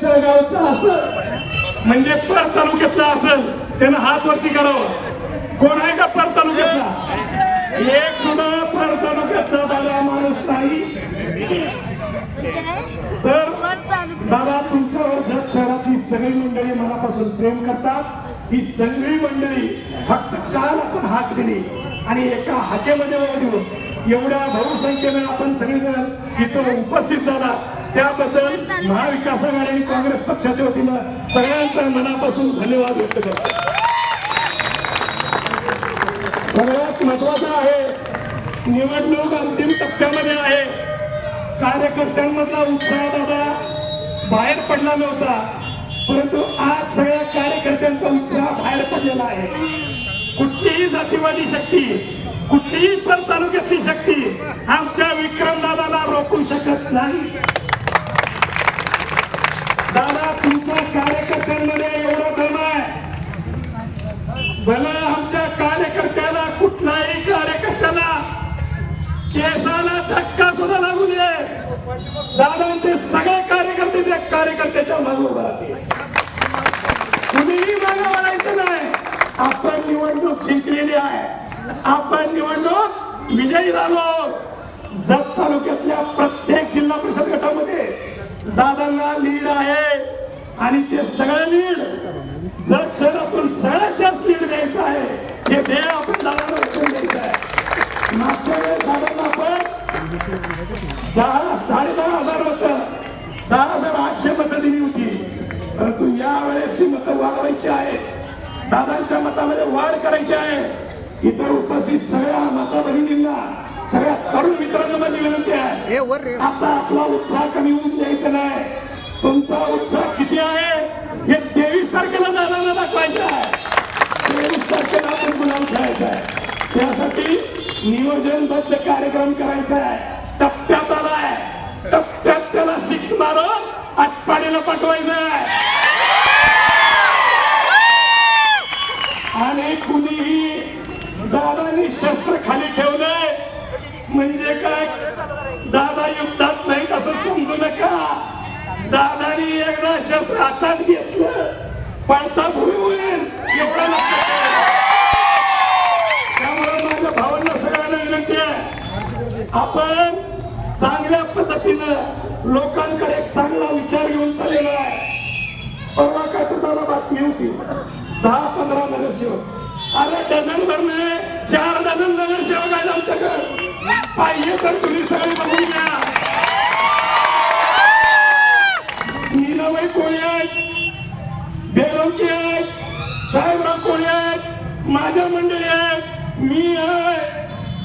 जळगावचा असं म्हणजे पर तालुक्यातला असेल त्यानं हात वरती करावा. कोण आहे का पर तालुक्यातला? एक सुद्धा पर तालुक्यातला दादा माणूस नाही. तर दादा तुमच्यावर जग शहरातली सगळी मंडळी मनापासून प्रेम करतात. ही सगळी मंडळी फक्त काल आपण हाक दिली आणि एका हाकेमध्ये एवढ्या बहुसंख्येने आपण सगळेजण इथं उपस्थित झाला. त्याबद्दल महाविकास आघाडी आणि काँग्रेस पक्षाच्या वतीनं सगळ्यांचा मनापासून धन्यवाद व्यक्त करतो. सगळ्यात महत्वाचं आहे निवडणूक अंतिम टप्प्यामध्ये आहे. कार्यकर्त्यांमधला उत्साह दादा बाहेर पडला नव्हता परंतु आज सगळ्या कार्यकर्त्यांचा उत्साह बाहेर पडलेला आहे. कुठलीही जातीवादी शक्ती कुठलीही पर तालुक्यातली शक्ती आमच्या विक्रम नाही. दादा तुमच्या कार्यकर्त्यांमध्ये एवढं दम आहे. भला आमच्या कार्यकर्त्याला कुठलाही कार्यकर्त्याला केसाला धक्का सुद्धा लागू दे दादांचे सगळे कार्यकर्ते त्या कार्यकर्त्याच्या मागे राहतील. कुणीही मागे वळायचं नाही. आपण निवडणूक जिंकलेली आहे. आपण निवडणूक विजयी झालो. जत तालुक्यातल्या प्रत्येक जिल्हा परिषद गटामध्ये दादांना लीड आहे. आणि ते सगळं लीड जत शहरातून सगळ्यात जास्त लीड द्यायचं आहे. हे ध्येय आपण दादांना वचन द्यायचं आहे. मागच्या वेळेस दादांना आपण दहा साडे दहा हजार मत दहा हजार आठशे मतं दिली होती. परंतु यावेळेस ती मतं वाढवायची आहेत. दादांच्या मतामध्ये वाढ करायची आहे. इतर उपस्थित सगळ्या माता बहिणींना सगळ्या तरुण मित्रांना माझी विनंती आहे. आता आपला उत्साह कमी होऊन द्यायचा नाही. तुमचा उत्साह किती आहे? हे तेवीस तारखेला दादांना दाखवायचं आहे. तेवीस तारखेला आपण गुलाम खेळायचा आहे. त्यासाठी नियोजनबद्ध कार्यक्रम करायचा आहे. टप्प्यात आलाय टप्प्यात त्याला सिक्स मारून आटपाडीला पाठवायचं आहे. आणि कुणीही दादानी शस्त्र खाली ठेवलंय म्हणजे काय? दादा युद्धात नाही असं समजू नका. दादानी एकदा शस्त्र हातात घेतलं. पळता भुई होईल. एवढं त्यामुळे माझ्या भावांना सगळ्यांना विनंती आहे. आपण चांगल्या पद्धतीनं लोकांकडे चांगला विचार घेऊन चाललेला आहे. परवा काय तर दादा बातमी होती. दहा पंधरा नगरसेवक. अरे डझन भरणे चार डझन नगरसेवक आहेत आमच्याकडे. तर तुम्ही सगळे बघून घ्या. मीनाबाई कोळी आहेत बेलवकी आहेत साहेबराव कोळी आहेत माझ्या मंडळी आहेत मी आहे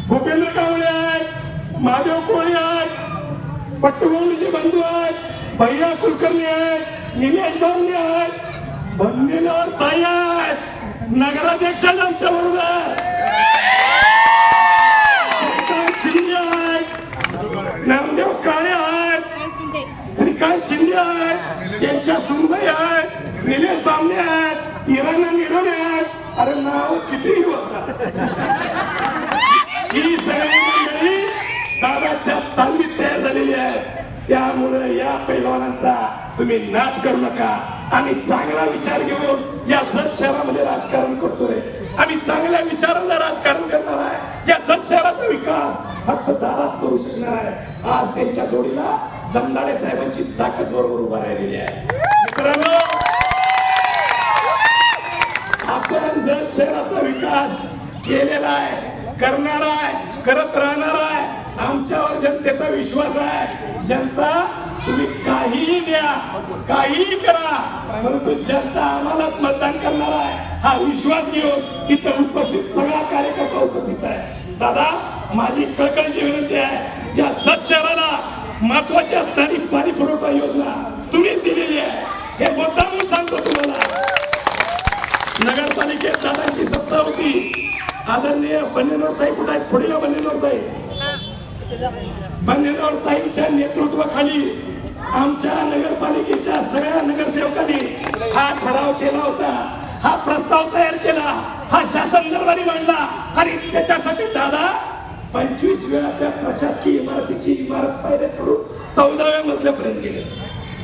भूपेंद्र कावळे आहेत महादेव कोळी आहेत पट्टुगोंडीचे बंधू आहेत भैया कुलकर्णी आहेत निलेश बामणे आहेत बंदिनावर ताई आहेत नगराध्यक्ष आमच्या बरोबर शिंदे आहेत नामदेव काळे आहेत श्रीकांत शिंदे आहेत त्यांच्या सुनबाई आहेत निलेश बामणे आहेत इराणा निडोणे आहेत. अरे नाव कितीही होतात ही सगळी मंडळी दादाच्या तालमीत तयार झालेली आहे. त्यामुळे या पैलवानांचा तुम्ही नाद करू नका. आम्ही चांगला विचार घेऊन या जत शहरामध्ये राजकारण करतोय आम्ही चांगल्या विचारांना राजकारण करणार आहे या जत शहराचा विकास फक्त दारात करू शकणार आहे. आज त्यांच्या जोडीला दमदाडे साहेबांची ताकद बरोबर उभा राहिलेली आहे. मित्रांनो आपण जर शहराचा विकास केलेला आहे करणार आहे करत राहणार आहे आमच्यावर जनतेचा विश्वास आहे. जनता तुम्ही काहीही द्या काहीही करा परंतु जनता आम्हालाच मतदान करणार आहे. हा विश्वास घेऊन इथं उपस्थित सगळा कार्यकर्ता उपस्थित आहे. दादा माझी प्रकारची विनंती आहे या जत शहराला महत्त्वाच्या स्थानी पाणी पुरवठा योजना तुम्हीच दिलेली आहे. हे मुद्दा सांगतो तुम्हाला. नगरपालिकेत दादांची सत्ता होती. आदरणीय बन्नेनवर ताई कुठे आहेत? पुढे बन्नेनवर ताई. बन्नेनवर नेतृत्वाखाली आमच्या नगरपालिकेच्या सगळ्या नगरसेवकांनी हा ठराव केला होता. हा प्रस्ताव तयार केला. हा शासन दरबारी मांडला. आणि त्याच्यासाठी दादा पंचवीस वेळा त्या प्रशासकीय इमारतीची इमारत पायऱ्या चढून चौदाव्या मजल्यापर्यंत गेले.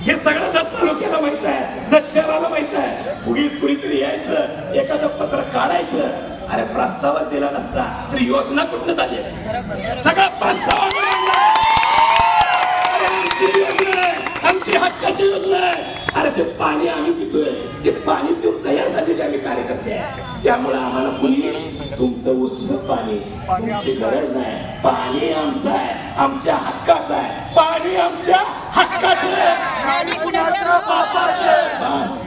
हे सगळं जत तालुक्याला माहीत आहे जत शहराला माहीत आहे उगीच कुणीतरी यायचं एखादं पत्र काढायचं. अरे प्रस्तावच दिला नसता तर योजना कुठनं झाली? सगळा प्रस्ताव आमची हक्काची योजना आहे. अरे ते पाणी आम्ही पितोय. ते पाणी पिऊन तयार झालेले आम्ही कार्यकर्ते आहे. त्यामुळे आम्हाला कुणी तुमचं उष्ण पाणी तुमची गरज नाही. पाणी आमचं आहे. आमच्या हक्काचं आहे. पाणी आमच्या हक्काचं आहे.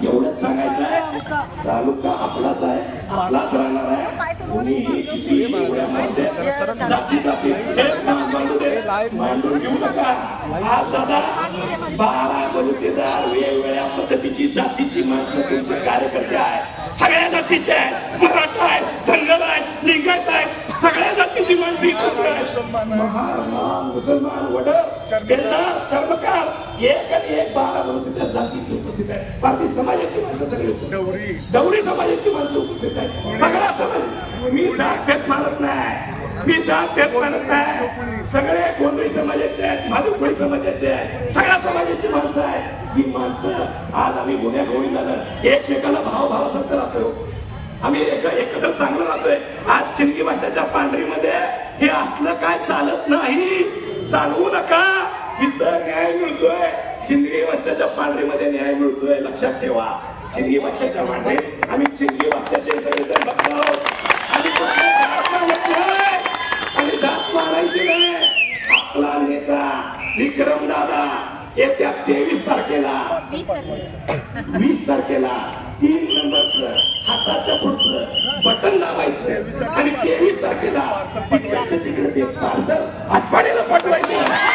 एवढंच सांगायचं आहे. तालुका आपलाच आहे. आपलाच राहणार आहे. कुणीही किती जाती जाती मांडून घेऊ नका. आज दादा बारा बलुतेदार वेगवेगळ्या पद्धतीची जातीची माणसं तुमचे कार्यकर्ते आहेत. सगळ्या जातीचे आहेत. मराठा आहेत धनगर आहेत लिंगायत आहेत. सगळ्या जातीची माणसं इथं महार मुसलमान वडर बेलदार चर्मकार. एक आणि एक बारा बलुतेदार जाती इथे उपस्थित आहेत. भारतीय समाजाची माणसं सगळी उपस्थित. डवरी दौरी. समाजाची माणसं उपस्थित आहेत. सगळा समाज. मी जात मानत नाही. मी जात भेद आहे सगळे गोंधळी समाजाचे आहेत माधुकोळी समाजाचे आहेत सगळ्या समाजाची माणसं आहेत. ही माणसं आज आम्ही गुन्ह्या गोविंदानं एकमेकाला भाव भावासारखं राहतो आम्ही एक एकत्र चांगलं राहतोय. आज चिंगी भाषाच्या पांढरीमध्ये हे असलं काय चालत नाही. चालवू नका. इथं न्याय मिळतोय. चिंदगी भाषाच्या पांढरीमध्ये न्याय मिळतोय. लक्षात ठेवा. चिंदगी भाषाच्या पांढरीत आम्ही चिंदगी भाषाचे सगळे बघतो आम्ही कुठली जात मानत नाही. मानायची नाही आपला नेता विक्रम दादा येत्या तेवीस तारखेला. वीस तारखेला. तीन नंबरचं हाताच्या पुढचं बटन दाबायचं. आणि तेवीस तारखेला तिकडच्या तिकडे ते पार्सल आठवड्याला पाठवायचं.